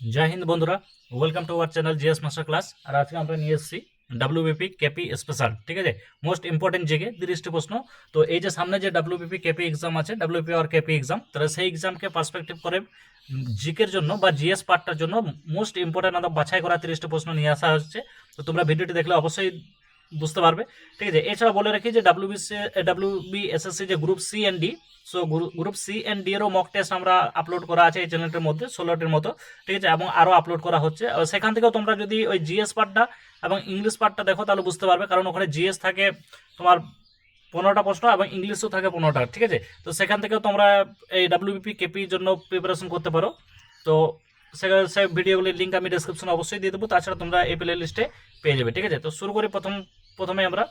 জয় হিন্দ বন্ধুরা welcome to our channel GS master class আর আজকে আমরা নিয়ে এসেছি ডাব্লিউবিপি কেপি স্পেশাল ঠিক আছে? মোস্ট ইম্পর্টেন্ট জেগে তিরিশটি প্রশ্ন। তো এই যে সামনে যে ডাব্লিউবিপি কেপি এক্সাম আছে ডাব্লিউপি আর কেপি এক্সাম তাহলে সেই এক্সামকে পার্সপেক্টিভ করে জিকের জন্য বা জিএস পার্টটার জন্য মোস্ট ইম্পর্টেন্ট একদম বাছাই করা তিরিশটি প্রশ্ন নিয়ে আসা হচ্ছে। তো তোমরা ভিডিওটি দেখলে অবশ্যই বুঝতে পারবে। ঠিক আছে এছাড়া বলে রাখি যে ডাব্লিউবিসি ডাব্লিউবি এসএসসি যে group C and D so group C and D এরও মক টেস্ট আমরা আপলোড করা আছে এই চ্যানেলটির মধ্যে ষোলোটির মতো। ঠিক আছে, এবং আরও আপলোড করা হচ্ছে। সেখান থেকেও তোমরা যদি ওই জিএস পার্টটা এবং ইংলিশ পার্টটা দেখো, তাহলে বুঝতে পারবে, কারণ ওখানে জিএস থাকে তোমার পনেরোটা প্রশ্ন এবং ইংলিশও থাকে পনেরোটা, ঠিক আছে? তো সেখান থেকেও তোমরা এই ডাব্লিউবিপি কেপির জন্য প্রিপারেশন করতে পারো। তো সে- ভিডিওগুলির লিঙ্ক আমি ডিসক্রিপশনে অবশ্যই দিয়ে দেবো, তাছাড়া তোমরা এই প্লে লিস্টে পেয়ে যাবে, ঠিক আছে? তো শুরু করি প্রথম প্রথমে আমরা,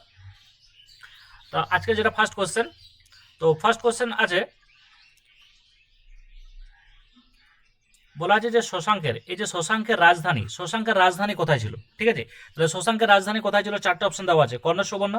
তো আজকে যেটা ফার্স্ট কোশ্চেন তো ফার্স্ট কোশ্চেন আছে, বলা আছে যে শশাঙ্কের, এই যে শশাঙ্কের রাজধানী শশাঙ্কের রাজধানী কোথায় ছিল? ঠিক আছে? তাহলে শশাঙ্কের রাজধানী কোথায় ছিল? চারটে অপশন দেওয়া আছে কর্ণ সুবর্ণ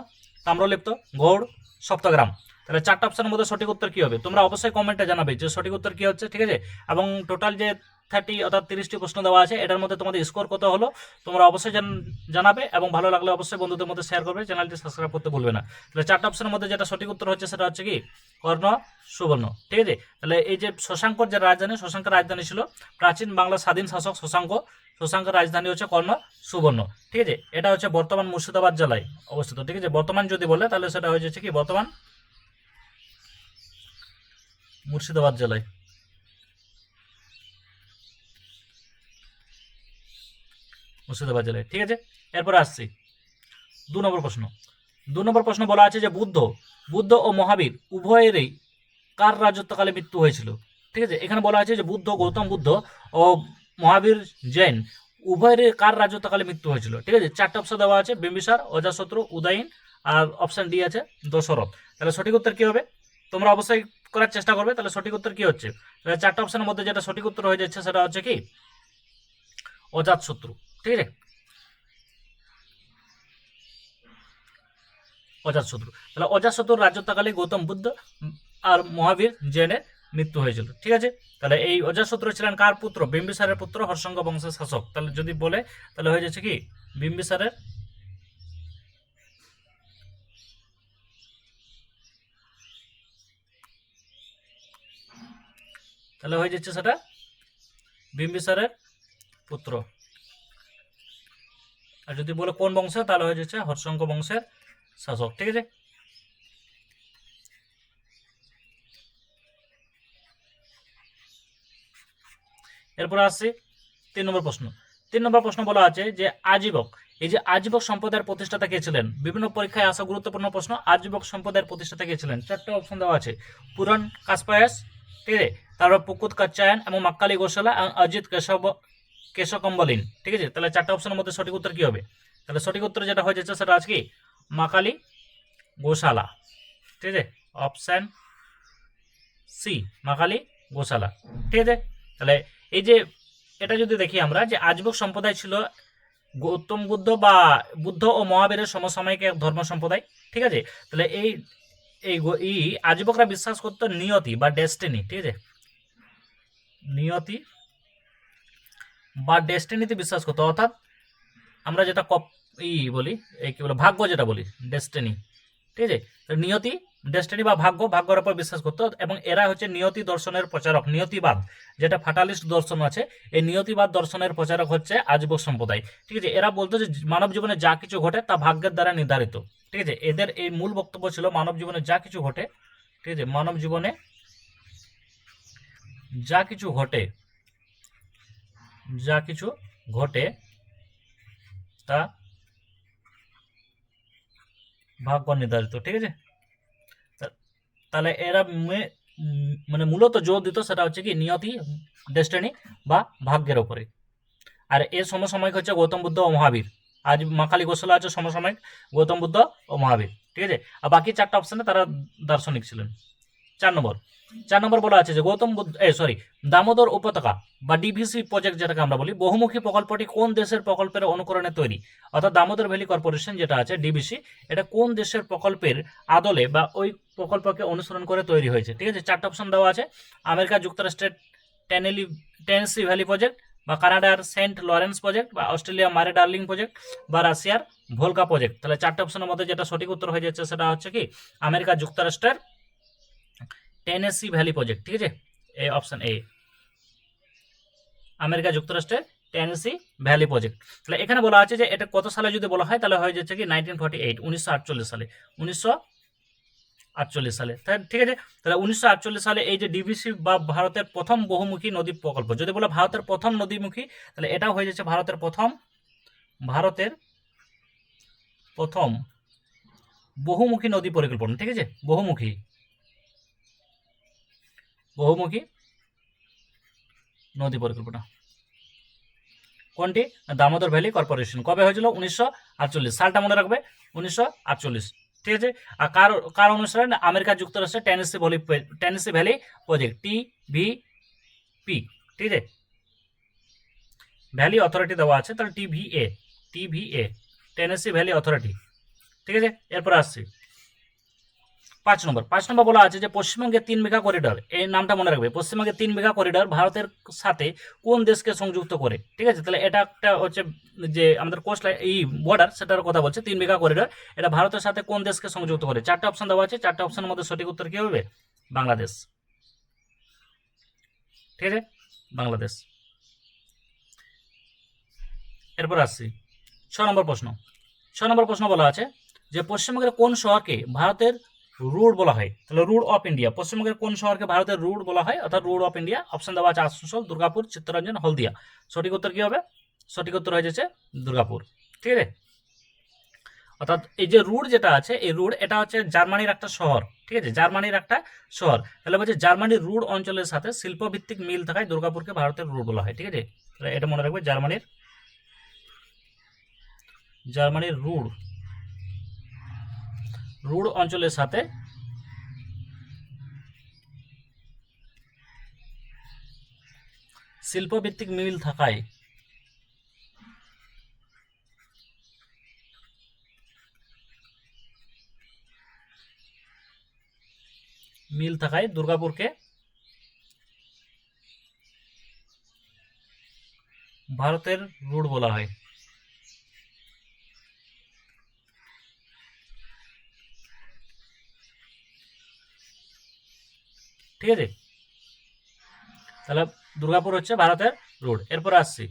তাম্রলিপ্ত গৌড় সপ্তগ্রাম। তাহলে চারটে অপশনের মধ্যে সঠিক উত্তর কি হবে? তোমরা অবশ্যই কমেন্টে জানাবে যে সঠিক উত্তর কি হচ্ছে, ঠিক আছে? এবং টোটাল যে থার্টি অর্থাৎ তিরিশটি প্রশ্ন দেওয়া আছে, এটার মধ্যে তোমাদের স্কোর কত হলো, তোমরা অবশ্যই জান- জানাবে এবং ভালো লাগলে অবশ্যই বন্ধুদের মধ্যে শেয়ার করবে চ্যানেলটি সাবস্ক্রাইব করতে ভুলবে না। তাহলে চারটে অপশনের মধ্যে যেটা সঠিক উত্তর হচ্ছে সেটা হচ্ছে কি? কর্ণ, সুবর্ণ, ঠিক আছে? তাহলে এই যে শশাঙ্কর যে রাজধানী, শশাঙ্কের রাজধানী ছিল, প্রাচীন বাংলার স্বাধীন শাসক শশাঙ্ক শশাঙ্কের রাজধানী হচ্ছে কর্ণ সুবর্ণ। ঠিক আছে? এটা হচ্ছে বর্তমান মুর্শিদাবাদ জেলায় অবস্থিত। ঠিক আছে? বর্তমান যদি বলে, তাহলে সেটা হয়ে যাচ্ছে কি? বর্তমান মুর্শিদাবাদ জেলায়। মুর্শিদাবাদ জেলায়। ঠিক আছে? এরপর আসছি। দু নম্বর প্রশ্ন। দু নম্বর প্রশ্ন বলা আছে যে বুদ্ধ বুদ্ধ ও মহাবীর উভয়েরই কার রাজত্বকালে মৃত্যু হয়েছিল? ঠিক আছে? এখানে বলা আছে যে বুদ্ধ, গৌতম বুদ্ধ ও মহাবীর জৈন, উভয়েরই কার রাজত্বকালে মৃত্যু হয়েছিল? ঠিক আছে, চারটে অপশন দেওয়া আছে, বিম্বিসার, অজাশত্রু, উদয়ন, আর অপশন ডি আছে দশরথ তাহলে সঠিক উত্তর কি হবে? তোমরা অবশ্যই করার চেষ্টা করবে, তাহলে সঠিক উত্তর কি হচ্ছে? চারটে অপশনের মধ্যে যেটা সঠিক উত্তর হয়ে যাচ্ছে সেটা হচ্ছে কি? অজাত শত্রু ঠিক আছে? অজাতশত্রু। তাহলে অজাতশত্রুর রাজত্বকালে গৌতম বুদ্ধ আর মহাবীর জৈনের মৃত্যু হয়েছিল। ঠিক আছে? তাহলে এই অজাতশত্রু ছিলেন কার পুত্র? বিম্বিসারের পুত্র, হর্ষঙ্গ বংশের শাসক তাহলে যদি বলে, তাহলে হয়ে যাচ্ছে কি? বিম্বিসারের তাহলে হয়ে যাচ্ছে সেটা? বিম্বিসারের পুত্র। আর যদি বলে কোন বংশ, তাহলে হয়ে যাচ্ছে হর্ষঙ্ক বংশের শাসক। ঠিক আছে? এরপর আসছি তিন নম্বর প্রশ্ন। তিন নম্বর প্রশ্ন বলা আছে যে আজীবক, এই যে আজীবক সম্প্রদায়ের প্রতিষ্ঠাতা কে ছিলেন? বিভিন্ন পরীক্ষায় আসা গুরুত্বপূর্ণ প্রশ্ন, আজীবক সম্প্রদায়ের প্রতিষ্ঠাতা কে ছিলেন? চারটে অপশন দেওয়া আছে। পুরাণ কাসপায়াস, ঠিক আছে? তারপর পুকুত কাচ্চায়ন এবং মাক্কালি গোসালা এবং অজিত কেশব কেশকম্বলিন ঠিক আছে? তাহলে চারটে অপশনের মধ্যে সঠিক উত্তর কি হবে? তাহলে সঠিক উত্তর যেটা হয়ে যাচ্ছে সেটা আজকে মাকালি গোশালা, ঠিক আছে? অপশান সি মাকালি গোশালা, ঠিক আছে? তাহলে এই যে এটা যদি দেখি আমরা, যে আজবক সম্প্রদায় ছিল গৌতম বুদ্ধ বা বুদ্ধ ও মহাবীরের সমসাময়িক এক ধর্ম সম্প্রদায়, ঠিক আছে? তাহলে এই এই আজবকরা বিশ্বাস করতো নিয়তি বা ডেস্টিনি, ঠিক আছে? নিয়তি বা ডেস্টিনিতে বিশ্বাস করতো। অর্থাৎ আমরা যেটা কপ ই বলি, এই কি বলে, ভাগ্য যেটা বলি, ডেস্টিনি, ঠিক আছে? নিয়তি ডেস্টিনি বা ভাগ্য, ভাগ্যের উপর বিশ্বাস করতো এবং এরা হচ্ছে নিয়তি দর্শনের প্রচারক, নিয়তিবাদ। যেটা ফাটালিস্ট দর্শন আছে, এই নিয়তিবাদ দর্শনের প্রচারক হচ্ছে আজবক সম্প্রদায়। ঠিক আছে, এরা বলতো যে মানব জীবনে যা কিছু ঘটে তা ভাগ্যের দ্বারা নির্ধারিত। ঠিক আছে, এদের এই মূল বক্তব্য ছিল মানব জীবনে যা কিছু ঘটে, ঠিক আছে, মানব জীবনে যা কিছু ঘটে, যা কিছু ঘটে তা ভাগ্য নির্ধারিত। ঠিক আছে তাহলে এরা মানে মূলত জোর দিত সেটা হচ্ছে কি নিয়তি ডেস্টিনি বা ভাগ্যের ওপরে আর এর সমসাময়িক হচ্ছে গৌতম বুদ্ধ ও মহাবীর। আজ মাকালি গোসলা আছে সমসাময়িক গৌতম বুদ্ধ ও মহাবীর, ঠিক আছে? আর বাকি চারটা অপশানে তারা দার্শনিক ছিলেন। চার নম্বর চার নম্বর বলা আছে যে গৌতম বুদ্ধ, এ সরি দামোদর উপত্যকা বা ডিভিসি প্রজেক্ট যেটাকে আমরা বলি, বহুমুখী প্রকল্পটি কোন দেশের প্রকল্পের অনুকরণে তৈরি? অর্থাৎ দামোদর ভ্যালি কর্পোরেশন যেটা আছে ডিভিসি এটা কোন দেশের প্রকল্পের আদলে বা ওই প্রকল্পকে অনুসরণ করে তৈরি হয়েছে? ঠিক আছে, চারটা অপশন দেওয়া আছে। আমেরিকা যুক্তরাষ্ট্রের টেনেলি, টেনেসি ভ্যালি প্রজেক্ট বা কানাডার সেন্ট লরেন্স প্রজেক্ট বা অস্ট্রেলিয়া মারে ডার্লিং প্রজেক্ট বা রাশিয়ার ভোলকা প্রজেক্ট তাহলে চারটে অপশনের মধ্যে যেটা সঠিক উত্তর হয়ে যাচ্ছে সেটা হচ্ছে কি? আমেরিকা যুক্তরাষ্ট্রের টেনেসি ভ্যালি প্রজেক্ট ঠিক আছে? এ অপশান এ আমেরিকা যুক্তরাষ্ট্রের টেনেসি ভ্যালি প্রজেক্ট তাহলে এখানে বলা আছে যে এটা কত সালে যদি বলা হয়, তাহলে হয়ে যাচ্ছে কি নাইনটিন ফর্টি এইট উনিশশো আটচল্লিশ সালে। উনিশশো আটচল্লিশ সালে। ঠিক আছে? তাহলে উনিশশো আটচল্লিশ সালে এই যে ডিবিসি বা ভারতের প্রথম বহুমুখী নদী প্রকল্প, যদি বলে ভারতের প্রথম নদীমুখী, তাহলে এটাও হয়ে যাচ্ছে ভারতের প্রথম ভারতের প্রথম বহুমুখী নদী পরিকল্পনা, ঠিক আছে? বহুমুখী। বহুমুখী নদী পরিকল্পনা। কোনটি? Damodar valley corporation. কবে হয়েছিল? উনিশশো আটচল্লিশ। সালটা মনে রাখবে? উনিশশো আটচল্লিশ। ঠিক আছে? আর কার কার অনুসারে না? আমেরিকা যুক্তরাষ্ট্রের Tennessee valley Tennessee valley project, T V P. ঠিক আছে? ভ্যালি অথরিটি দেওয়া আছে। তাহলে T V A, T V A, Tennessee valley authority. ঠিক আছে? এরপর আসছি। পাঁচ নম্বর পাঁচ নম্বর বলা আছে যে পশ্চিমবঙ্গের তিন বিঘা করিডর এই নামটা মনে রাখবে, পশ্চিমবঙ্গের তিন বিঘা করিডর ভারতের সাথে কোন দেশকে সংযুক্ত করে? ঠিক আছে, তাহলে এটা একটা হচ্ছে যে আমাদের কোস্ট এই বর্ডার সেটার কথা বলছে, তিন বিঘা করিডর এটা ভারতের সাথে কোন দেশকে সংযুক্ত করে? চারটা অপশন দেওয়া আছে, চারটা অপশনের মধ্যে সঠিক উত্তর কী হবে? বাংলাদেশ। ঠিক আছে? বাংলাদেশ। এরপর আসছি, ছ নম্বর প্রশ্ন। ছ নম্বর প্রশ্ন বলা আছে যে পশ্চিমবঙ্গের কোন শহরকে ভারতের রুট বলা হয়। তাহলে রুট অফ ইন্ডিয়া পশ্চিমবঙ্গের কোন শহরকে ভারতের রুট বলা হয়, অর্থাৎ রুট অফ ইন্ডিয়া অপশন দেওয়া আছে আসানসোল, দুর্গাপুর, চিত্তরঞ্জন, হলদিয়া। সঠিক উত্তর কি হবে? সঠিক উত্তর হয়ে যাচ্ছে দুর্গাপুর। ঠিক আছে? অর্থাৎ এই যে রুড যেটা আছে, এই রুড এটা হচ্ছে জার্মানির একটা শহর। ঠিক আছে? জার্মানির একটা শহর। তাহলে বলছে জার্মানির রুড অঞ্চলের সাথে শিল্পভিত্তিক মিল থাকায় দুর্গাপুরকে ভারতের রুড বলা হয়। ঠিক আছে? এটা মনে রাখবে জার্মানির জার্মানির রুড রুড অঞ্চলের সাথে শিল্পভিত্তিক মিল থাকায় মিল থাকায় দুর্গাপুরকে ভারতের রুট বলা হয়। ঠিক আছে? তাহলে দুর্গাপুর হচ্ছে ভারতের রোড এরপর আসছি।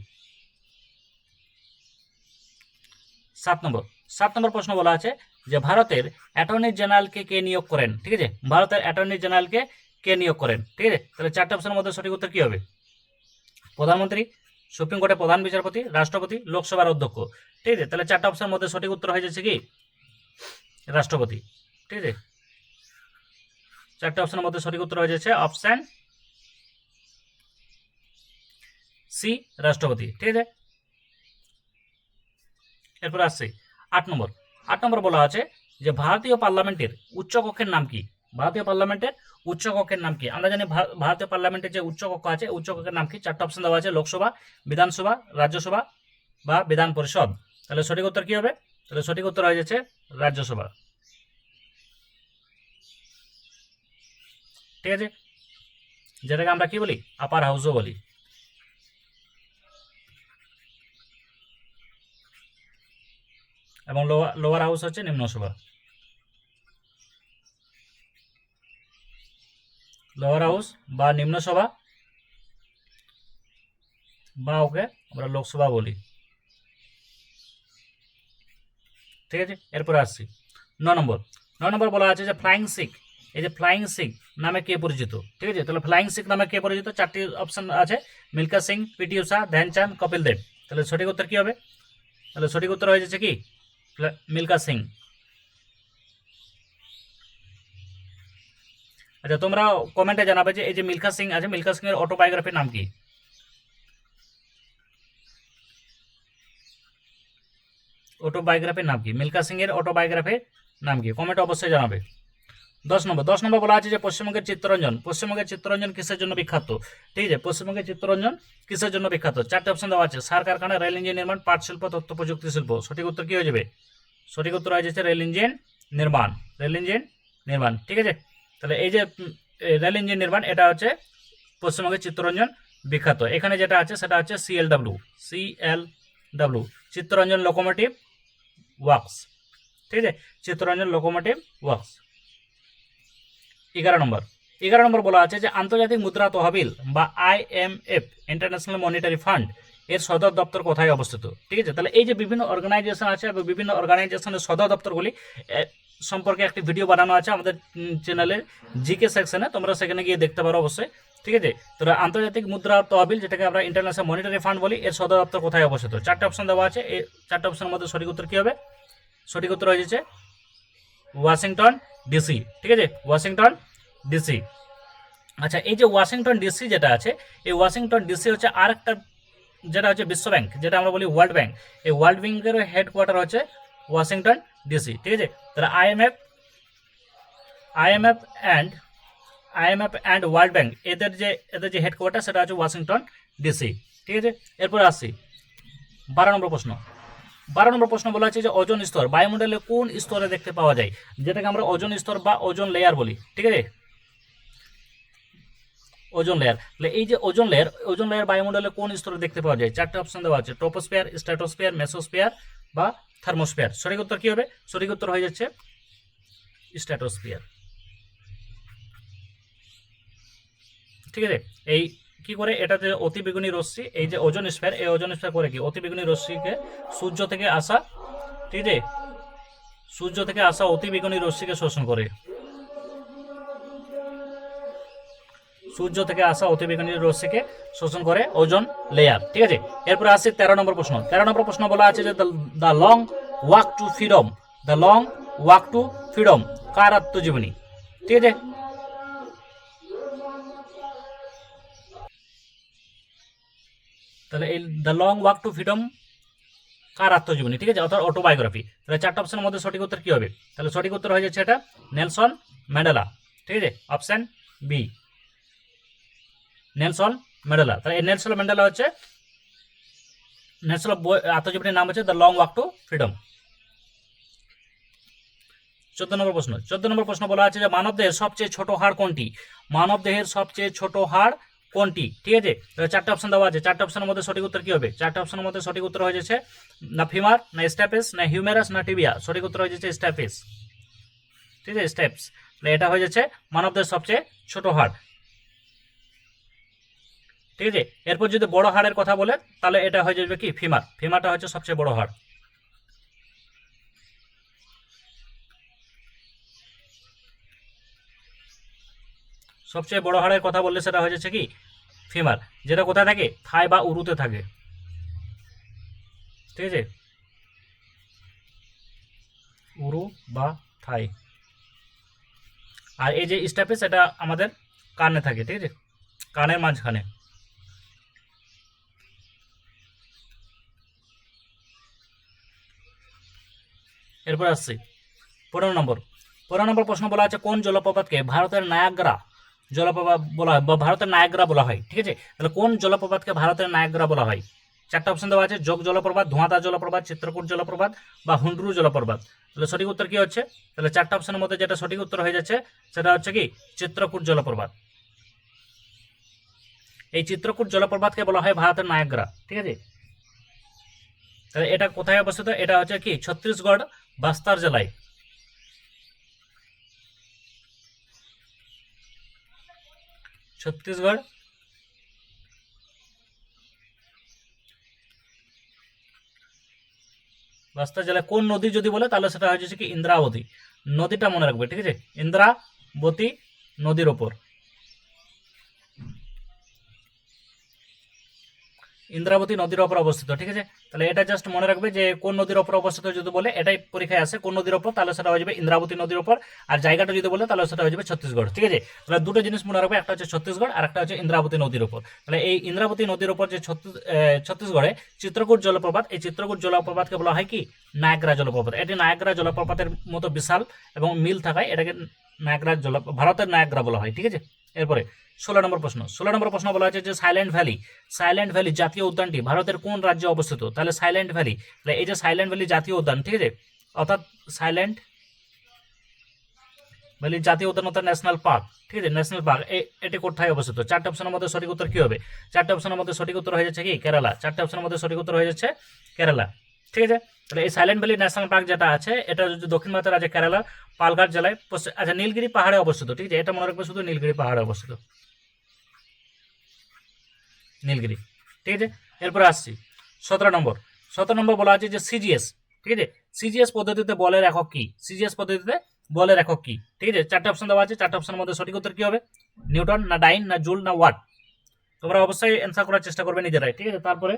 সাত নম্বর। সাত নম্বর প্রশ্ন বলা আছে যে ভারতের অ্যাটর্নি জেনারেলকে কে নিয়োগ করেন? ঠিক আছে? ভারতের অ্যাটর্নি জেনারেলকে কে নিয়োগ করেন? ঠিক আছে? তাহলে চারটে অপশনের মধ্যে সঠিক উত্তর কি হবে? প্রধানমন্ত্রী, সুপ্রিম কোর্টের প্রধান বিচারপতি, রাষ্ট্রপতি, লোকসভার অধ্যক্ষ। ঠিক আছে? তাহলে চারটে অপশনের মধ্যে সঠিক উত্তর হয়ে যাচ্ছে কি? রাষ্ট্রপতি। ঠিক আছে? চারটে অপশনের মধ্যে সঠিক উত্তর হয়ে যাচ্ছে অপশন সি, রাষ্ট্রপতি। ঠিক আছে? এরপর আসছে, আট নম্বর। আট নম্বর বলা আছে যে ভারতীয় পার্লামেন্টের উচ্চকক্ষের নাম কি? ভারতীয় পার্লামেন্টের উচ্চকক্ষের নাম কি? আমরা জানি ভারতীয় পার্লামেন্টের যে উচ্চকক্ষ আছে, উচ্চকক্ষের নাম কি? চারটা অপশন দেওয়া আছে, লোকসভা, বিধানসভা, রাজ্যসভা বা বিধান পরিষদ। তাহলে সঠিক উত্তর কি হবে? তাহলে সঠিক উত্তর হয়ে যাচ্ছে রাজ্যসভা। ঠিক আছে? যেটাকে আমরা কি বলি? আপার হাউসও বলি। এবং লোয়ার লোয়ার হাউস হচ্ছে নিম্নসভা লোয়ার হাউস বা নিম্নসভা বা ওকে আমরা লোকসভা বলি। ঠিক আছে? এরপরে আসছি। ন নম্বর। ন নম্বর বলা আছে যে ফ্লাইং সিক এই যে ফ্লাইং সিখ নামে কে পরিচিত? ঠিক আছে? তাহলে ফ্লাইং সিখ নামে কে পরিচিত? চারটি অপশন আছে। মিল্কা সিং পিটি উষা ধ্যানচাঁদ কপিল দেব। তাহলে সঠিক উত্তর কি হবে? তাহলে সঠিক উত্তর হয়ে যাচ্ছে কি? মিল্কা সিং। আচ্ছা তোমরা কমেন্টে জানাবে যে এই যে মিল্খা সিং আছে মিল্খা সিং এর অটোবায়োগ্রাফির নাম কি? অটোবায়োগ্রাফির নাম কি? মিল্খা সিং এর অটোবায়োগ্রাফির নাম কি? কমেন্টে অবশ্যই জানাবে। দশ নম্বর দশ নম্বর বলা আছে যে পশ্চিমবঙ্গের চিত্তরঞ্জন পশ্চিমবঙ্গের চিত্তরঞ্জন কিসের জন্য বিখ্যাত? ঠিক আছে, পশ্চিমবঙ্গের চিত্তরঞ্জন কিসের জন্য বিখ্যাত? চারটে অপশন দেওয়া আছে, সার কারখানা রেল ইঞ্জিন নির্মাণ, পাট শিল্প, তথ্য প্রযুক্তি শিল্প। সঠিক উত্তর কি হয়ে যাবে? সঠিক উত্তর হয়ে যাচ্ছে রেল ইঞ্জিন নির্মাণ রেল ইঞ্জিন নির্মাণ, ঠিক আছে? তাহলে এই যে রেল ইঞ্জিন নির্মাণ, এটা হচ্ছে পশ্চিমবঙ্গের চিত্তরঞ্জন বিখ্যাত। এখানে যেটা আছে, সেটা হচ্ছে CLW CLW Chittaranjan locomotive works ঠিক আছে? চিত্তরঞ্জন লোকোমোটিভ ওয়ার্কস এগারো নম্বর। এগারো নম্বর বলা আছে যে আন্তর্জাতিক মুদ্রা তহবিল বা আইএমএফ ইন্টারন্যাশনাল মনিটারি ফান্ড এর সদর দপ্তর কোথায় অবস্থিত? ঠিক আছে? তাহলে এই যে বিভিন্ন অর্গানাইজেশন আছে এবং বিভিন্ন অর্গানাইজেশনের সদর দপ্তরগুলি সম্পর্কে একটি ভিডিও বানানো আছে আমাদের চ্যানেলের জিকে সেকশনে তোমরা সেখানে গিয়ে দেখতে পারো অবশ্যই। ঠিক আছে? তো আন্তর্জাতিক মুদ্রা তহবিল, যেটাকে আমরা ইন্টারন্যাশনাল মনিটারি ফান্ড বলি, এর সদর দপ্তর কোথায় অবস্থিত? চারটে অপশন দেওয়া আছে, এই চারটে অপশনের মধ্যে সঠিক উত্তর কী হবে? সঠিক উত্তর হয়ে যাচ্ছে ওয়াশিংটন ডিসি ঠিক আছে? ওয়াশিংটন ডিসি আচ্ছা এই যে ওয়াশিংটন ডিসি যেটা আছে, এই ওয়াশিংটন ডিসি হচ্ছে আর একটা যেটা হচ্ছে বিশ্ব ব্যাংক যেটা আমরা বলি ওয়ার্ল্ড ব্যাংক। এই ওয়ার্ল্ড ব্যাংকের হেডকোয়ার্টার হচ্ছে ওয়াশিংটন ডিসি ঠিক আছে? তাহলে IMF IMF and IMF and world bank এদের যে এদের যে হেডকোয়ার্টার, সেটা হচ্ছে ওয়াশিংটন ডিসি ঠিক আছে? এরপর আসছি বারো নম্বর প্রশ্ন। বারো নম্বর প্রশ্ন বলা আছে যে ওজন স্তর, বায়ুমণ্ডলে কোন স্তরে দেখতে পাওয়া যায়? যেটাকে আমরা ওজন স্তর বা ওজন লেয়ার বলি, ঠিক আছে? ওজন লেয়ার তাহলে এই যে ওজন লেয়ার ওজন লেয়ার বায়ুমণ্ডলে কোন স্তরে দেখতে পাওয়া যায়? চারটে অপশন দেওয়া আছে ট্রোপোস্ফিয়ার স্ট্র্যাটোস্ফিয়ার মেসোস্ফিয়ার বা থার্মোস্ফিয়ার সঠিক উত্তর কি হবে? সঠিক উত্তর হয়ে যাচ্ছে স্ট্র্যাটোস্ফিয়ার ঠিক আছে? এই কি করে? এটা যে অতিবেগুনি রশ্মি, এই যে ওজন স্ফিয়ার এই ওজন স্ফিয়ার করে কি? অতিবেগুনি রশ্মিকে সূর্য থেকে আসা, ঠিক আছে? সূর্য থেকে আসা অতিবেগুনি রশ্মিকে শোষণ করে। সূর্য থেকে আসা অতিবেগুনি রশ্মিকে শোষণ করে ওজন লেয়ার ঠিক আছে? এরপরে আসছে তেরো নম্বর প্রশ্ন। তেরো নম্বর প্রশ্ন বলা আছে যে the long walk to freedom the long walk to freedom কার আত্মজীবনী? ঠিক আছে? তাহলে এই the long walk to freedom কার আত্মজীবনী? ঠিক আছে? অর্থাৎ অটোবায়োগ্রাফি তাহলে চারটা অপশনের মধ্যে সঠিক উত্তর কী হবে? তাহলে সঠিক উত্তর হয়ে যাচ্ছে এটা নেলসন ম্যান্ডেলা। ঠিক আছে? অপশন বি নেলসন ম্যান্ডেলা তাহলে এই নেলসন ম্যান্ডেলা হচ্ছে নেলসন আত্মজীবনীর নাম হচ্ছে the long walk to freedom. চোদ্দ নম্বর প্রশ্ন। চোদ্দ নম্বর প্রশ্ন বলা আছে যে মানব দেহের সবচেয়ে ছোট হাড় কোনটি? মানব দেহের সবচেয়ে ছোট হাড় কোনটি? ঠিক আছে? চারটে অপশন দেওয়া আছে। চারটে অপশনের মধ্যে সঠিক উত্তর কি হবে? চারটে অপশনের মধ্যে সঠিক উত্তর হয়ে যাচ্ছে, না ফিমার না স্ট্যাপেস না হিউমেরাস না টিবিয়া সঠিক উত্তর হয়ে যাচ্ছে স্ট্যাপেস ঠিক আছে? স্টেপস এটা হয়ে যাচ্ছে মানবদের সবচেয়ে ছোট হাড়। ঠিক আছে? এরপর যদি বড় হাড়ের কথা বলে তাহলে এটা হয়ে যাবে কি? ফিমার। ফিমারটা হচ্ছে সবচেয়ে বড় হাড়। সবচেয়ে বড় হাড়ের কথা বললে সেটা হয়ে যাচ্ছে কি? ফিমার। যেটা কোথায় থাকে? থাই বা উরুতে থাকে। ঠিক আছে? উরু বা থাই। আর এই যে স্টাফেস এটা আমাদের কানে থাকে। ঠিক আছে? কানের মাঝখানে। এরপর আসছি। পনেরো নম্বর। পনেরো নম্বর প্রশ্ন বলা আছে, কোন জলপ্রপাতকে ভারতের নায়াগ্রা জলপ্রপাত বলা হয় বা ভারতের নায়াগ্রা বলা হয়? ঠিক আছে? তাহলে কোন জলপ্রপাতকে ভারতের নায়াগ্রা বলা হয়? চারটা অপশন দেওয়া আছে, যোগ জলপ্রপাত ধোঁয়াতা জলপ্রপাত, চিত্রকূট জলপ্রপাত বা হুন্ড্রু জলপ্রপাত। তাহলে সঠিক উত্তর কি হচ্ছে? তাহলে চারটা অপশনের মধ্যে যেটা সঠিক উত্তর হয়ে যাচ্ছে, সেটা হচ্ছে কি? চিত্রকূট জলপ্রপাত। এই চিত্রকূট জলপ্রপাতকে বলা হয় ভারতের নায়াগ্রা। ঠিক আছে? তাহলে এটা কোথায় অবস্থিত? এটা হচ্ছে কি? ছত্তিশগড় বাস্তার জেলায় ছত্তিশগড়। বাস্তার জেলায় কোন নদী যদি বলে, তাহলে সেটা হচ্ছে কি ইন্দ্রাবতী। নদীটা মনে রাখবে, ঠিক আছে? ইন্দ্রাবতী নদীর ওপর। ইন্দ্রাবতী নদীর ওপর অবস্থিত, ঠিক আছে? তাহলে এটা জাস্ট মনে রাখবে যে কোন নদীর ওপর অবস্থিত যদি বলে, এটাই পরীক্ষায় আসে কোন নদীর ওপর, তাহলে সেটা হয়ে যাবে ইন্দ্রাবতী নদীর ওপর, আর জায়গাটা যদি বলে, তাহলে সেটা হয়ে যাবে ছত্তিশগড়, ঠিক আছে? তাহলে দুটো জিনিস মনে রাখবে, একটা হচ্ছে ছত্তিশগড়, আর একটা হচ্ছে ইন্দ্রাবতী নদীর ওপর। তাহলে এই ইন্দ্রাবতী নদীর ওপর যে ছত্তিশ ছত্তিশগড়ে চিত্রকূট জলপ্রপাত, এই চিত্রকূট জলপ্রপাতকে বলা হয় কি? নায়গ্রা জলপ্রপাত। এটি নায়গ্রা জলপ্রপাতের মতো বিশাল এবং মিল থাকায় এটাকে নায়গ্রা জল ভারতের নায়গ্রা বলা হয়, ঠিক আছে? এরপরে, ষোলো নম্বর প্রশ্ন। ষোলো নম্বর প্রশ্ন বলা হচ্ছে যে সাইলেন্ট ভ্যালি সাইলেন্ট ভ্যালি জাতীয় উদ্যানটি ভারতের কোন রাজ্যে অবস্থিত? তাহলে সাইলেন্ট ভ্যালি, তাহলে এই যে সাইলেন্ট ভ্যালি জাতীয় উদ্যান, ঠিক আছে? অর্থাৎ সাইলেন্ট ভ্যালি জাতীয় উদ্যান অর্থাৎ ন্যাশনাল পার্ক, ঠিক আছে? ন্যাশনাল পার্ক এটি কোথায় অবস্থিত? চারটে অপশনের মধ্যে সঠিক উত্তর কী হবে? চারটে অপশনের মধ্যে সঠিক উত্তর হয়ে যাচ্ছে কি? কেরালা। চারটে অপশনের মধ্যে সঠিক উত্তর হয়ে যাচ্ছে কেরালা, ঠিক আছে? তাহলে এই সাইলেন্ট ভ্যালি ন্যাশনাল পার্ক যেটা আছে, এটা দক্ষিণ ভারতের রাজ্যে কেরালা, পালঘাট জেলায় আচ্ছা নীলগিরি পাহাড়ে অবস্থিত, ঠিক আছে? এটা মনে রাখবে শুধু নীলগিরি পাহাড়ে অবস্থিত। নীলগিরি, ঠিক আছে? এরপরে আসছি, সতেরো নম্বর। সতেরো নম্বর বলা আছে যে সিজিএস ঠিক আছে? সিজিএস পদ্ধতিতে বলের একক কি? সিজিএস পদ্ধতিতে বলের একক কি? ঠিক আছে? চারটে অপশন দেওয়া আছে, চারটে অপশনের মধ্যে সঠিক উত্তর কি হবে? নিউটন, না ডাইন, না জুল, না ওয়াট। তোমরা অবশ্যই অ্যান্সার করার চেষ্টা করবে নিজেরাই, ঠিক আছে? তারপরে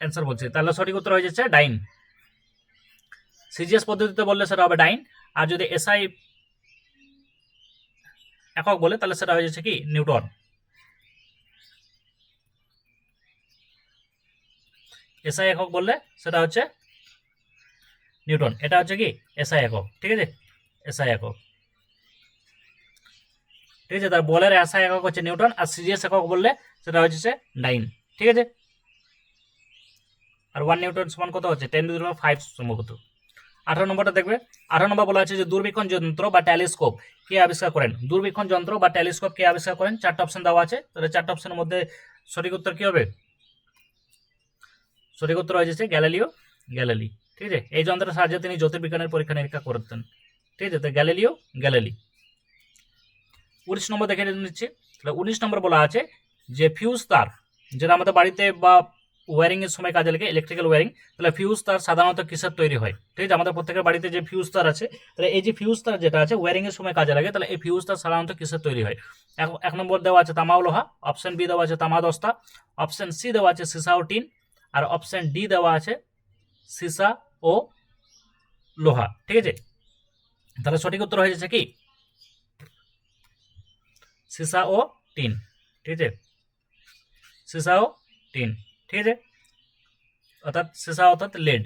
অ্যান্সার বলছি। তাহলে সঠিক উত্তর হয়ে যাচ্ছে ডাইন সিজিএস পদ্ধতিতে বললে সেটা হবে ডাইন আর যদি এসআই একক বলে, তাহলে সেটা হয়ে যাচ্ছে কি? নিউটন। এসআই একক বললে সেটা হচ্ছে নিউটন। এটা হচ্ছে কি? এসআই একক। ঠিক আছে? এসআই একক। ঠিক আছে? তার বলের এসআই একক হচ্ছে নিউটন, আর সিজিএস একক বললে সেটা হচ্ছে ডাইন ঠিক আছে? আর ওয়ান নিউটন সমান কত হচ্ছে? টেন টু ফাইভ সম্ভবত আঠারো নম্বরটা দেখবে? আঠারো নম্বর বলা আছে যে দূরবীক্ষণ যন্ত্র বা টেলিস্কোপ কে আবিষ্কার করেন? দূরবীক্ষণ যন্ত্র বা টেলিস্কোপ কে আবিষ্কার করেন? চারটা অপশন দেওয়া আছে। তাহলে চারটা অপশনের মধ্যে সঠিক উত্তর কি হবে? সঠিক উত্তর হয়ে যাচ্ছে গ্যালিলিও, গ্যালিলি। ঠিক আছে? এই যন্ত্রের সাহায্যে তিনি জ্যোতির্বিজ্ঞানের পরীক্ষা নিরীক্ষা করতেন। ঠিক আছে? তো গ্যালিলিও, গ্যালিলি। উনিশ নম্বর দেখে নিচ্ছি। তাহলে উনিশ নম্বর বলা আছে যে ফিউজ তার, যেটা আমাদের বাড়িতে বা ওয়ারিং এর সময় কাজে লাগে ইলেকট্রিক্যাল ওয়ারিং তাহলে ফিউজ তার সাধারণত কিসের তৈরি হয়? ঠিক আছে, আমাদের প্রত্যেকের বাড়িতে যে ফিউজ তার আছে, তাহলে এই যে ফিউজ তার যেটা আছে ওয়ারিং এর সময় কাজে লাগে, তাহলে এই ফিউজ তার সাধারণত কিসের তৈরি হয়? এক- নম্বর দেওয়া আছে তামা লোহা অপশন বি দেওয়া আছে তামা দস্তা অপশন সি দেওয়া আছে সিসা ও টিন, আর অপশন ডি দেওয়া আছে সিসা ও লোহা। ঠিক আছে? তাহলে সঠিক উত্তর হয়ে যাচ্ছে কি? সিসা ও টিন। ঠিক আছে? সিসা ও টিন। ঠিক আছে অর্থাৎ সিসা অর্থাৎ লেড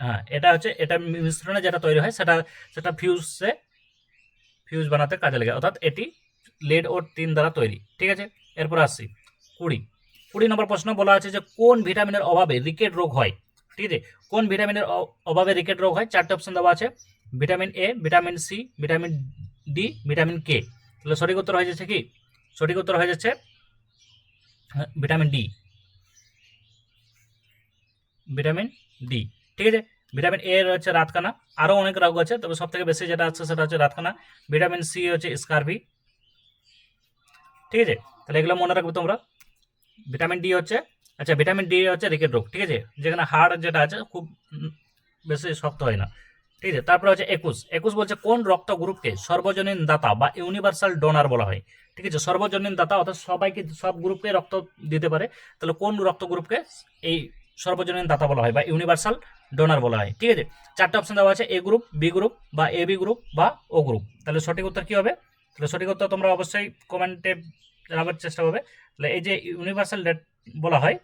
হ্যাঁ এটা হচ্ছে এটা মিশ্রণে যেটা তৈরি হয় সেটা সেটা ফিউজে ফিউজ বানাতে কাজে লাগে অর্থাৎ এটি লেড ও টিন দ্বারা তৈরি ঠিক আছে এরপর আসছি কুড়ি কুড়ি নম্বর প্রশ্ন বলা আছে যে কোন ভিটামিনের অভাবে রিকেট রোগ হয় ঠিক আছে কোন ভিটামিনের অভাবে রিকেট রোগ হয় চারটে অপশন দেওয়া আছে vitamin A vitamin C vitamin D vitamin K তাহলে সঠিক উত্তর হয়ে যাচ্ছে কি? সঠিক উত্তর হয়ে যাচ্ছে ভিটামিন ডি। Vitamin D. ঠিক আছে? ভিটামিন এ হচ্ছে রাতকানা। আরও অনেক রোগ আছে, তবে সব থেকে বেশি যেটা আছে সেটা হচ্ছে রাতকানা। ভিটামিন সি হচ্ছে স্কারভি। ঠিক আছে? তাহলে এগুলো মনে রাখবে তোমরা। ভিটামিন ডি হচ্ছে আচ্ছা ভিটামিন ডি হচ্ছে রিকেট রোগ। ঠিক আছে? যেখানে হাড় যেটা আছে খুব বেশি শক্ত হয় না। ঠিক আছে? তারপরে হচ্ছে একুশ। একুশ বলছে কোন রক্ত গ্রুপকে সর্বজনীন দাতা বা ইউনিভার্সাল ডোনার বলা হয়? ঠিক আছে? সর্বজনীন দাতা, অর্থাৎ সবাইকে সব গ্রুপকে রক্ত দিতে পারে, তাহলে কোন রক্ত গ্রুপকে এই সর্বজনীন দাতা বলা হয় বা ইউনিভার্সাল ডোনার বলা হয়? ঠিক আছে? চারটে অপশন দেওয়া আছে এ গ্রুপ বি গ্রুপ বা এ বি গ্রুপ বা ও গ্রুপ তাহলে সঠিক উত্তর কি হবে? তাহলে সঠিক উত্তর তোমরা অবশ্যই কমেন্টে জানাবার চেষ্টা করবে। তাহলে এই যে ইউনিভার্সাল ডেট বলা হয়,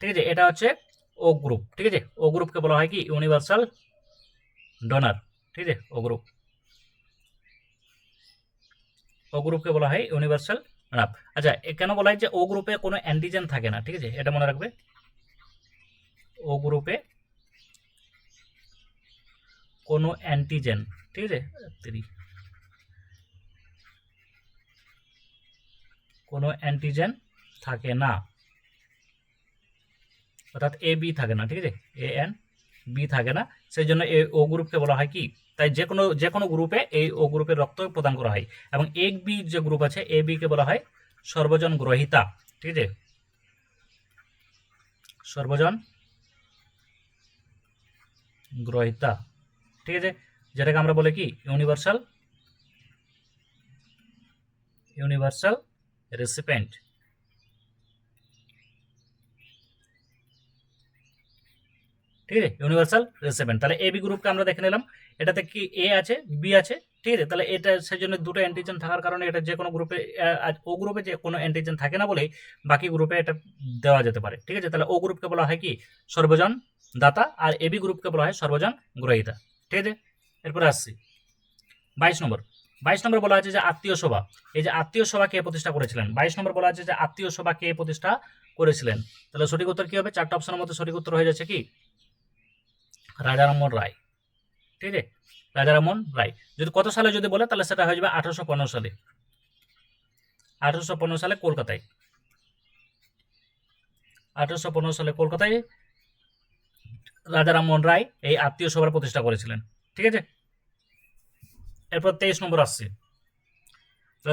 ঠিক আছে? এটা হচ্ছে ও গ্রুপ ঠিক আছে? ও গ্রুপকে বলা হয় কি? ইউনিভার্সাল ডোনার ঠিক আছে? ও গ্রুপ ও গ্রুপকে বলা হয় ইউনিভার্সাল ডোনার আচ্ছা কেন বলা হয় যে ও গ্রুপে কোনো অ্যান্টিজেন থাকে না? ঠিক আছে, এটা মনে রাখবে। ও গ্রুপে কোনো অ্যান্টিজেন ঠিক আছে কোনো অ্যান্টিজেন থাকে না। অর্থাৎ এ বি থাকে না, ঠিক আছে এ এন বি থাকে না সেই জন্য এই ও গ্রুপকে বলা হয় কি? তাই যে কোনো যে কোনো গ্রুপে এই ও গ্রুপের রক্ত প্রদান করা হয়। এবং এক বি যে গ্রুপ আছে এ বিকে বলা হয় সর্বজন গ্রহিতা। ঠিক আছে? সর্বজন গ্রহিতা। ঠিক আছে? যেটাকে আমরা বলে কি? Universal universal recipient. ঠিক আছে? ইউনিভার্সাল রেসিপেন্ট তাহলে এ বি গ্রুপকে আমরা দেখে নিলাম। এটাতে কি এ আছে বি আছে, ঠিক আছে? তাহলে এটা সেই জন্য দুটো অ্যান্টিজেন থাকার কারণে এটা যে কোনো গ্রুপে ও গ্রুপে যে কোনো অ্যান্টিজেন থাকে না বলেই বাকি গ্রুপে এটা দেওয়া যেতে পারে। ঠিক আছে? তাহলে ও গ্রুপকে বলা হয় কি? সর্বজন দাতা আর এ বি গ্রুপকে বলা হয় সর্বজন গ্রহিতা। ঠিক আছে? এরপরে আসছি। বাইশ নম্বর। বাইশ নম্বর বলা আছে যে আত্মীয় সভা। এই যে আত্মীয় সভা কে প্রতিষ্ঠা করেছিলেন? বাইশ নম্বর বলা আছে যে আত্মীয় সভা কে প্রতিষ্ঠা করেছিলেন। তাহলে সঠিক উত্তর কি হবে? চারটা অপশনের মধ্যে সঠিক উত্তর হয়ে যাচ্ছে কি? রাজারামন রায়। ঠিক আছে? রাজারামন রায়। যদি কত সালে যদি বলে, তাহলে সেটা হয়ে যাবে আঠারোশো পনেরো সালে। আঠারোশো পনেরো সালে কলকাতায়। আঠারোশো পনেরো সালে কলকাতায় রাজা রামমোহন রায় এই আত্মীয় সভার প্রতিষ্ঠা করেছিলেন। ঠিক আছে? এরপর তেইশ নম্বর আসছে।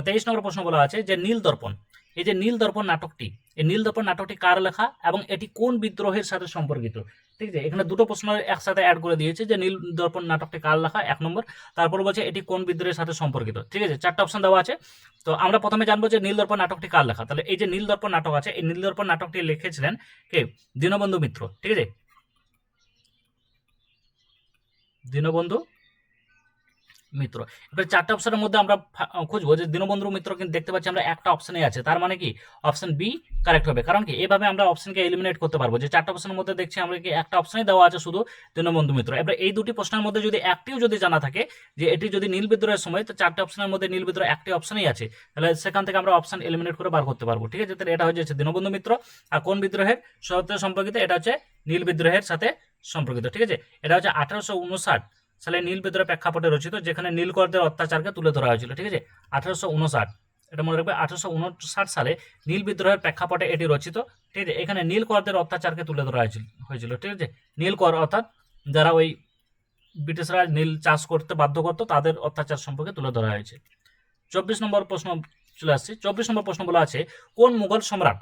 তেইশ নম্বর প্রশ্ন বলা আছে যে নীল দর্পণ এই যে নীল দর্পণ নাটকটি, এই নীল দর্পণ নাটকটি কার লেখা এবং এটি কোন বিদ্রোহের সাথে সম্পর্কিত? ঠিক আছে, এখানে দুটো প্রশ্ন একসাথে অ্যাড করে দিয়েছে যে নীল দর্পণ নাটকটি কার লেখা, এক নম্বর। তারপর বলছে এটি কোন বিদ্রোহের সাথে সম্পর্কিত? ঠিক আছে, চারটা অপশন দেওয়া আছে। তো আমরা প্রথমে জানব যে নীল দর্পণ নাটকটি কার লেখা? তাহলে এই যে নীল দর্পণ নাটক আছে, এই নীল দর্পণ নাটকটি লিখেছিলেন কে? দীনবন্ধু মিত্র। ঠিক আছে? দীনবন্ধু মিত্র। এবার চারটা অপশনের মধ্যে আমরা খুঁজবো যে দীনবন্ধু মিত্র কিন্তু দেখতে পাচ্ছি আমরা একটা অপশনে আছে। তার মানে কি? অপশন বি কারেক্ট হবে। কারণ কি? এভাবে আমরা অপশনকে এলিমিনেট করতে পারব। যে চারটা অপশনের মধ্যে দেখছি আমরা কি একটা অপশনে দেওয়া আছে শুধু দীনবন্ধু মিত্র। এবার এই দুটি প্রশ্নের মধ্যে যদি একটিও যদি জানা থাকে যে এটি যদি নীল বিদ্রোহের সময়, তো চারটে অপশনের মধ্যে নীল বিদ্রোহ একটি অপশনেই আছে। তাহলে সেখান থেকে আমরা অপশন এলিমিনেট করে বার করতে পারব। ঠিক আছে? তাহলে এটা হয়ে যাচ্ছে দীনবন্ধু মিত্র আর কোন বিদ্রোহের সাথে সম্পর্কিত? এটা হচ্ছে নীল বিদ্রোহের সাথে সম্পর্কিত। ঠিক আছে? এটা হচ্ছে আঠারোশো উনষাট। সালে নীল বিদ্রোহ প্রেক্ষাপটে রচিত, যেখানে নীলকরদের অত্যাচারকে তুলে ধরা হয়েছিল, ঠিক আছে? আঠারোশো উনষাট, এটা মনে রাখবে আঠারোশো উনষাট সালে নীল বিদ্রোহের প্রেক্ষাপটে এটি রচিত, ঠিক আছে? এখানে নীলকরদের অত্যাচারকে তুলে ধরা হয়েছিল হয়েছিল, ঠিক আছে? নীলকর অর্থাৎ যারা ওই ব্রিটিশরা নীল চাষ করতে বাধ্য করতো, তাদের অত্যাচার সম্পর্কে তুলে ধরা হয়েছে। চব্বিশ নম্বর প্রশ্ন চলে আসছে, চব্বিশ নম্বর প্রশ্ন বলা আছে, কোন মুঘল সম্রাট,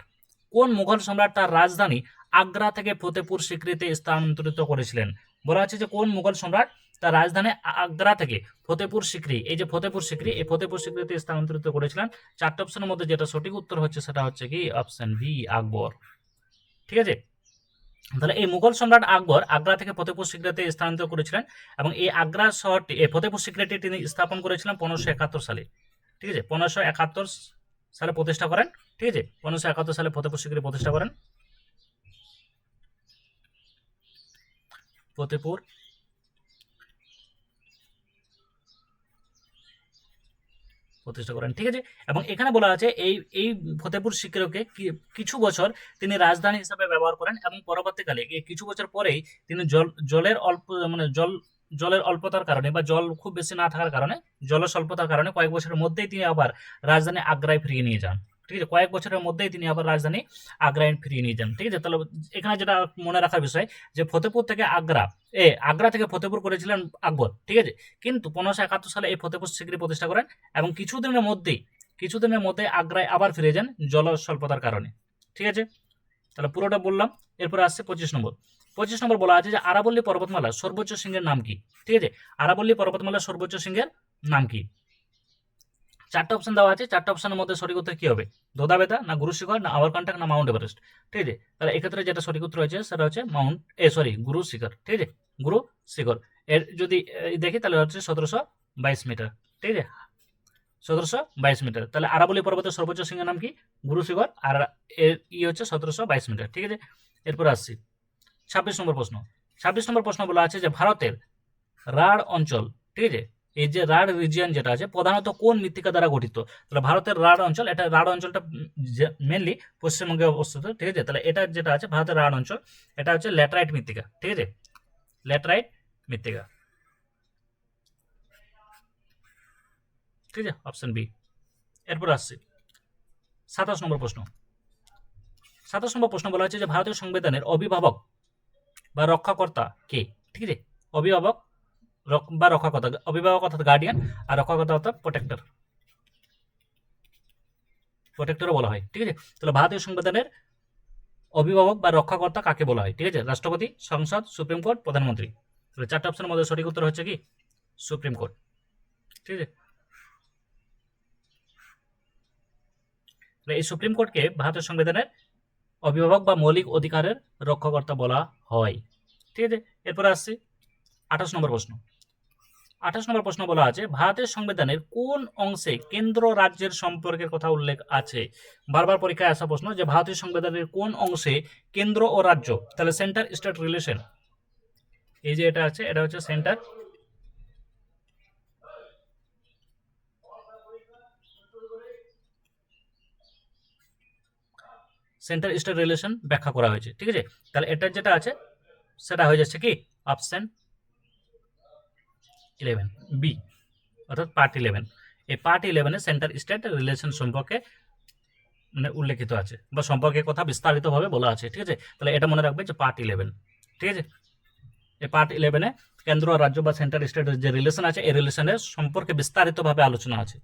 কোন মুঘল সম্রাট তার রাজধানী আগ্রা থেকে ফতেপুর স্বীকৃতি স্থানান্তরিত করেছিলেন? বলা আছে যে কোন মুঘল সম্রাট তার রাজধানী আগ্রা থেকে ফতেপুর সিকরি, এই যে ফতেপুর সিকরি, এই ফতেপুর সিকরিতে স্থানান্তরিত করেছিলেন। চারটে অপশনের মধ্যে যেটা সঠিক উত্তর হচ্ছে সেটা হচ্ছে কি? Option B Akbar. ঠিক আছে? তাহলে এই মুঘল সম্রাট আকবর আগ্রা থেকে ফতেপুর সিকরিতে স্থানান্তর করেছিলেন এবং এই আগ্রা শহরটি, এই ফতেপুর সিকরিটি তিনি স্থাপন করেছিলেন পনেরোশো একাত্তর সালে। ঠিক আছে? পনেরোশো একাত্তর সালে প্রতিষ্ঠা করেন। ঠিক আছে? পনেরোশো একাত্তর সালে ফতেপুর সিকরি প্রতিষ্ঠা করেন। ফতেপুর প্রতিষ্ঠা করেন। ঠিক আছে? এবং এখানে বলা আছে, এই এই ফতেপুর সিকরিকে কি- কিছু বছর তিনি রাজধানী হিসাবে ব্যবহার করেন এবং পরবর্তীকালে কিছু বছর পরেই তিনি জল, জলের অল্প মানে জল, জলের অল্পতার কারণে বা জল খুব বেশি না থাকার কারণে, জলের স্বল্পতার কারণে কয়েক বছরের মধ্যেই তিনি আবার রাজধানী আগ্রায় ফিরিয়ে নিয়ে যান। ঠিক আছে? কয়েক বছরের মধ্যেই তিনি আবার রাজধানী আগ্রায় ফিরিয়ে নিয়ে যান, ঠিক আছে? তাহলে এখানে যেটা মনে রাখার বিষয় যে ফতেপুর থেকে আগ্রা, এ, আগ্রা থেকে ফতেপুর করেছিলেন আকবর, ঠিক আছে? কিন্তু পনেরোশো একাত্তর সালে এই ফতেপুর সিকরি প্রতিষ্ঠা করেন এবং কিছুদিনের মধ্যেই, কিছুদিনের মধ্যে আগ্রায় আবার ফিরে যান জল স্বল্পতার কারণে, ঠিক আছে? তাহলে পুরোটা বললাম, এরপরে আসছে পঁচিশ নম্বর। পঁচিশ নম্বর বলা আছে যে আরাবল্লী পর্বতমালা সর্বোচ্চ সিংহের নাম কি, ঠিক আছে? আরাবল্লী পর্বতমালা সর্বোচ্চ সিংহের নাম কি? চারটা অপশন দেওয়া আছে, চারটা অপশনের মধ্যে সঠিক উত্তর কি হবে? দোদাবেদা না গুরু শিখর না আওয়ারকান্টাক না মাউন্ট এভারেস্ট? ঠিক আছে? তাহলে এক্ষেত্রে যেটা সঠিক উত্তর হয়েছে, সেটা হচ্ছে মাউন্ট, এ সরি গুরু শিখর ঠিক আছে? গুরু শিখর এর যদি দেখি, তাহলে হচ্ছে সতেরোশো বাইশ মিটার। ঠিক আছে? সতেরোশো বাইশ মিটার। তাহলে আরাবলি পর্বতের সর্বোচ্চ সিংহের নাম কি? গুরু শিখর আর এর ই হচ্ছে সতেরোশো বাইশ মিটার। ঠিক আছে? এরপর আসছি। ছাব্বিশ নম্বর প্রশ্ন। ছাব্বিশ নম্বর প্রশ্ন বলা আছে যে ভারতের রাঢ় অঞ্চল। ঠিক আছে? এই যে রাঢ় রিজিয়ন যেটা আছে, প্রধানত কোন মৃত্তিকা দ্বারা গঠিত? তাহলে ভারতের রাঢ় অঞ্চল, এটা রাঢ় অঞ্চলটা মেনলি পশ্চিমবঙ্গে অবস্থিত, ঠিক আছে? তাহলে এটা যেটা আছে, ভারতের রাঢ় অঞ্চল, এটা হচ্ছে ল্যাটারাইট মৃত্তিকা, ঠিক আছে? ল্যাটারাইট মৃত্তিকা। ঠিক আছে? অপশন বি এরপর আসছে। সাতাশ নম্বর প্রশ্ন। সাতাশ নম্বর প্রশ্ন বলা হচ্ছে যে, ভারতীয় সংবিধানের অভিভাবক বা রক্ষাকর্তা কে? ঠিক আছে? অভিভাবক বা রক্ষাকর্তা অভিভাবক অর্থাৎ গার্ডিয়ান আর রক্ষাকর্তা অর্থাৎ প্রোটেক্টর প্রোটেক্টরও বলা হয়, ঠিক আছে? তাহলে ভারতীয় সংবিধানের অভিভাবক বা রক্ষাকর্তা কাকে বলা হয়, ঠিক আছে? রাষ্ট্রপতি, সংসদ, সুপ্রিম কোর্ট, প্রধানমন্ত্রী। তাহলে চারটা অপশনের মধ্যে সঠিক উত্তর হচ্ছে কি? Supreme court. ঠিক আছে? এই সুপ্রিম কোর্টকে ভারতের সংবিধানের অভিভাবক বা মৌলিক অধিকারের রক্ষাকর্তা বলা হয়। ঠিক আছে? এরপরে আসছি আঠাশ নম্বর প্রশ্ন। আঠাশ নম্বর প্রশ্ন বলা আছে, ভারতের সংবিধানের কোন অংশে কেন্দ্র রাজ্যের সম্পর্কের কথা উল্লেখ আছে? বারবার পরীক্ষায় আসা প্রশ্ন যে ভারতীয় সংবিধানের কোন অংশে কেন্দ্র ও রাজ্য? তাহলে সেন্টার স্টেট রিলেশন এই যে এটা আছে, এটা হচ্ছে সেন্টার সেন্টার স্টেট রিলেশন ব্যাখ্যা করা হয়েছে, ঠিক আছে? তাহলে এটার যেটা আছে, সেটা হয়ে যাচ্ছে কি? অপশন ইলেভেন বি অর্থাৎ পার্ট ইলেভেন এই পার্ট ইলেভেনে সেন্টার স্টেট রিলেশন সম্পর্কে মানে উল্লেখিত আছে বা সম্পর্কে কথা বিস্তারিতভাবে বলা আছে, ঠিক আছে? তাহলে এটা মনে রাখবে যে পার্ট ইলেভেন ঠিক আছে? এই পার্ট ইলেভেনে কেন্দ্র, রাজ্য বা সেন্টার স্টেটের যে রিলেশন আছে, এই রিলেশনের সম্পর্কে বিস্তারিতভাবে আলোচনা আছে।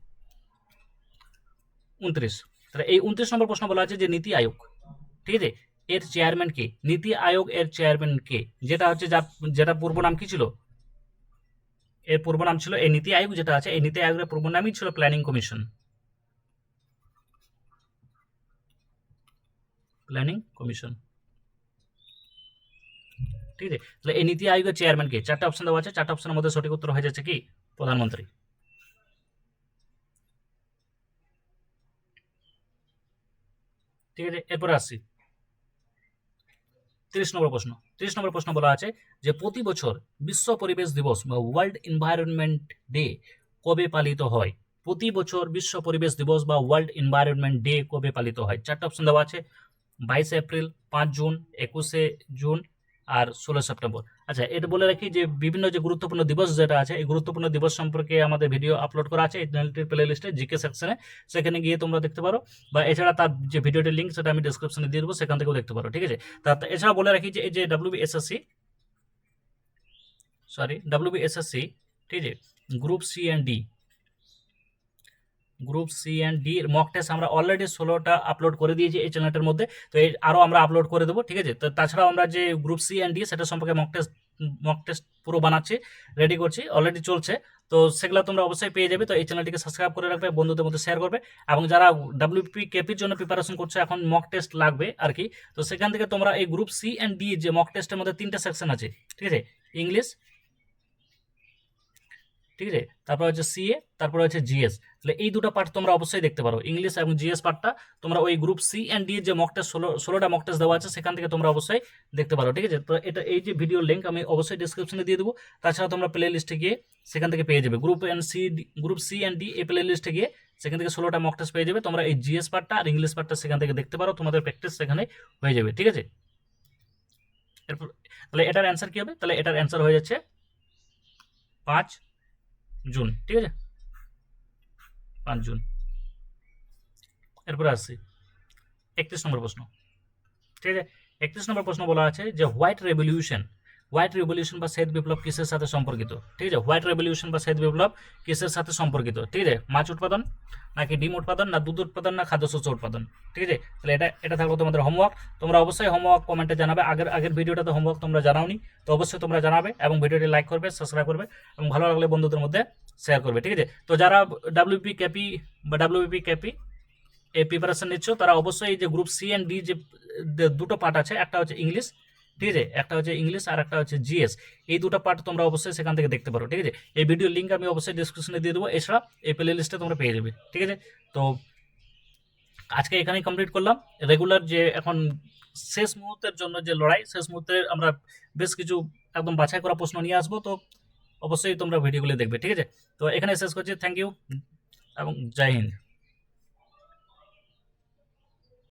উনত্রিশ, তাহলে এই উনত্রিশ নম্বর প্রশ্ন বলা আছে যে নীতি আয়োগ, ঠিক আছে? এর চেয়ারম্যান কে, নীতি আয়োগ এর চেয়ারম্যান কে, যেটা হচ্ছে যার, যেটা পূর্ব নাম কি ছিল? এর পূর্ব নাম ছিল এই নীতি আয়োগ, যেটা আছে, এই নীতি আয়োগের পূর্ব নামই ছিল প্ল্যানিং কমিশন প্ল্যানিং কমিশন ঠিক আছে? তাহলে এই নীতি আয়োগের চেয়ারম্যান কে? চারটা অপশন দেওয়া আছে। চারটা অপশনের মধ্যে সঠিক উত্তর হয়ে যাচ্ছে কি? প্রধানমন্ত্রী। ঠিক আছে? এরপরে আসছি। তিরিশ নম্বর প্রশ্ন। তিরিশ নম্বর প্রশ্ন বলা আছে যে প্রতি বছর বিশ্ব পরিবেশ দিবস বা ওয়ার্ল্ড এনভায়রনমেন্ট ডে কবে পালিত হয়? প্রতি বছর বিশ্ব পরিবেশ দিবস বা ওয়ার্ল্ড এনভায়রনমেন্ট ডে কবে পালিত হয়? চারটা অপশন দেওয়া আছে। বাইশে এপ্রিল, পাঁচ জুন, একুশে জুন আর ষোলো সেপ্টেম্বর। আচ্ছা এটা বলে রাখি যে বিভিন্ন যে গুরুত্বপূর্ণ দিবস যেটা আছে, এই গুরুত্বপূর্ণ দিবস সম্পর্কে আমাদের ভিডিও আপলোড করা আছে এই চ্যানেলটির প্লে লিস্টে জিকে সেকশনে সেখানে গিয়ে তোমরা দেখতে পারো। বা এছাড়া তার যে ভিডিওটির লিঙ্ক সেটা আমি ডিসক্রিপশনে দিয়ে দেবো, সেখান থেকেও দেখতে পারো, ঠিক আছে? তা এছাড়া বলে রাখি যে এই যে ডাব্লিউবিএসএসসি সরি ডাব্লিউবিএসএসসি ঠিক আছে? Group C and D group C and D mock test আমরা অলরেডি ষোলোটা আপলোড করে দিয়েছি এই চ্যানেলটার মধ্যে। তো এই আরও আমরা আপলোড করে দেবো, ঠিক আছে? তো তাছাড়াও আমরা যে গ্রুপ সি অ্যান্ড ডি সেটা সম্পর্কে মক টেস্ট মক টেস্ট পুরো বানাচ্ছি রেডি করছি অলরেডি চলছে। তো সেগুলো তোমরা অবশ্যই পেয়ে যাবে। তো এই চ্যানেলটিকে সাবস্ক্রাইব করে রাখবে, বন্ধুদের মধ্যে শেয়ার করবে। এবং যারা ডাব্লিউপি কেপির জন্য প্রিপারেশন করছে, এখন মক টেস্ট লাগবে আর কি তো সেখান থেকে তোমরা এই গ্রুপ সি অ্যান্ড ডি যে মক টেস্টের মধ্যে তিনটা সেকশন আছে, ঠিক আছে? ইংলিশ ঠিক আছে? তারপর হচ্ছে সিএ তারপর হচ্ছে জিএস তাহলে এই দুটো পার্ট তোমরা অবশ্যই দেখতে পারো। ইংলিশ এবং জিএস পার্টটা তোমরা ওই গ্রুপ সি অ্যান্ড ডি এর যে মক টেস্ট ষোলো ষোলোটা মক টেস্ট দেওয়া আছে, সেখান থেকে তোমরা অবশ্যই দেখতে পারো। ঠিক আছে? তো এটা এই যে ভিডিও লিঙ্ক আমি অবশ্যই ডিসক্রিপশনে দিয়ে দেবো। তাছাড়া তোমরা প্লে লিস্টে গিয়ে সেখান থেকে পেয়ে যাবে। Group and C group C and D এই প্লে লিস্টে গিয়ে সেখান থেকে ষোলোটা মক টেস্ট পেয়ে যাবে। তোমরা এই জিএস পার্টটা আর ইংলিশ পার্টটা সেখান থেকে দেখতে পারো। তোমাদের প্র্যাকটিস সেখানে হয়ে যাবে। ঠিক আছে? এরপর তাহলে এটার অ্যান্সার কী হবে? তাহলে এটার অ্যান্সার হয়ে যাচ্ছে পাঁচ জুন, ঠিক আছে? পাঁচ জুন। এরপরে আসছি। একত্রিশ নম্বর প্রশ্ন। ঠিক আছে? একত্রিশ নম্বর প্রশ্ন বলা আছে যে, হোয়াইট রেভলিউশন হোয়াইট রেভলিউশন বা শ্বেত বিপ্লব কিসের সাথে সম্পর্কিত? ঠিক আছে? হোয়াইট রেভলিউশন বা শ্বেত বিপ্লব কিসের সাথে সম্পর্কিত? ঠিক আছে? মাছ উৎপাদন নাকি ডিম উৎপাদন না দুধ উৎপাদন না খাদ্যশস্য উৎপাদন? ঠিক আছে? তাহলে এটা এটা থাকল তোমাদের হোমওয়ার্ক তোমরা অবশ্যই হোমওয়ার্ক কমেন্টে জানাবে। আগের আগের ভিডিওটাতে হোমওয়ার্ক তোমরা জানাওনি। তো অবশ্যই তোমরা জানাবে এবং ভিডিওটি লাইক করবে সাবস্ক্রাইব করবে এবং ভালো লাগলে বন্ধুদের মধ্যে শেয়ার করবে। ঠিক আছে? তো যারা ডাব্লিউপি ক্যাপি বা ডাব্লিউপি ক্যাপি এই প্রিপারেশন নিচ্ছ, তারা অবশ্যই এই যে গ্রুপ সি অ্যান্ড ডি যে দুটো পার্ট আছে, একটা হচ্ছে ইংলিশ ঠিক আছে? একটা হচ্ছে ইংলিশ আর একটা হচ্ছে জিএস এই দুটো পার্ট তোমরা অবশ্যই সেখান থেকে দেখতে পারো, ঠিক আছে? এই ভিডিও লিঙ্ক আমি অবশ্যই ডিসক্রিপশনে দিয়ে দেবো, এছাড়া এই প্লে লিস্টে তোমরা পেয়ে যাবে, ঠিক আছে? তো আজকে এখানেই কমপ্লিট করলাম। রেগুলার যে এখন শেষ মুহূর্তের জন্য যে লড়াই, শেষ মুহূর্তে আমরা বেশ কিছু একদম বাছাই করা প্রশ্ন নিয়ে আসব, তো অবশ্যই তোমরা ভিডিওগুলো দেখবে, ঠিক আছে? তো এখানে শেষ করছি। থ্যাংক ইউ এবং জয় হিন্দ।